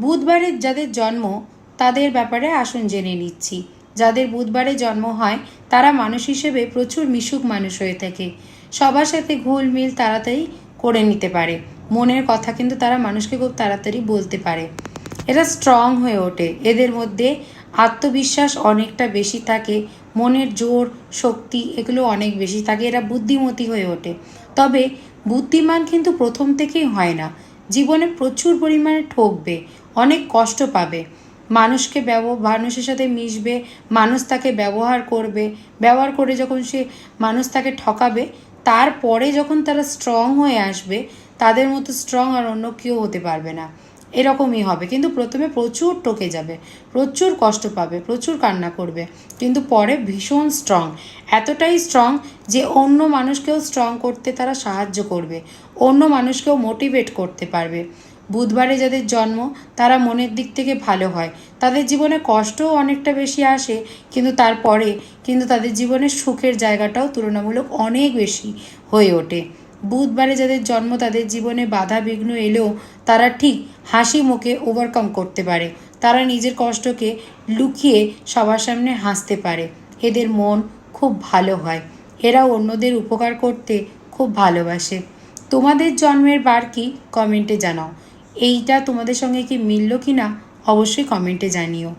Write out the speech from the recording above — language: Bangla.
বুধবারের যাদের জন্ম, তাদের ব্যাপারে আসুন জেনে নিচ্ছি। যাদের বুধবারে জন্ম হয়, তারা মানুষ হিসেবে প্রচুর মিশুক মানুষ হয়ে থাকে। সবার সাথে ঘুলমিল তাড়াতাড়ি করে নিতে পারে। মনের কথা কিন্তু তারা মানুষকে খুব তাড়াতাড়ি বলতে পারে। এরা স্ট্রং হয়ে ওঠে। এদের মধ্যে আত্মবিশ্বাস অনেকটা বেশি থাকে। মনের জোর, শক্তি এগুলো অনেক বেশি থাকে। এরা বুদ্ধিমতী হয়ে ওঠে। তবে বুদ্ধিমান কিন্তু প্রথম থেকেই হয় না। জীবনে প্রচুর পরিমাণে ঠকবে, অনেক কষ্ট পাবে। মানুষকে ব্যব, মানুষের সাথে মিশবে, মানুষ তাকে ব্যবহার করবে। ব্যবহার করে যখন সে মানুষ তাকে ঠকাবে, তারপরে যখন তারা স্ট্রং হয়ে আসবে, তাদের মতো স্ট্রং আর অন্য কেউ হতে পারবে না। এরকমই হবে। কিন্তু প্রথমে প্রচুর টকে যাবে, প্রচুর কষ্ট পাবে, প্রচুর কান্না করবে। কিন্তু পরে ভীষণ স্ট্রং এতটাই স্ট্রং যে অন্য মানুষকেও স্ট্রং করতে তারা সাহায্য করবে, অন্য মানুষকেও মোটিভেট করতে পারবে। বুধবারে যাদের জন্ম, তারা মনের দিক থেকে ভালো হয়। তাদের জীবনে কষ্টও অনেকটা বেশি আসে, কিন্তু তারপরে, কিন্তু তাদের জীবনের সুখের জায়গাটাও তুলনামূলক অনেক বেশি হয়ে ওঠে। বুধবারে যাদের জন্ম, তাদের জীবনে বাধা বিঘ্ন এলেও তারা ঠিক হাসি মুখে ওভারকাম করতে পারে। তারা নিজের কষ্টকে লুকিয়ে সবার সামনে হাসতে পারে। এদের মন খুব ভালো হয়। এরা অন্যদের উপকার করতে খুব ভালোবাসে। তোমাদের জন্মের বার কি? কমেন্টে জানাও। এইটা তোমাদের সঙ্গে কি মিলল কি না অবশ্যই কমেন্টে জানিও।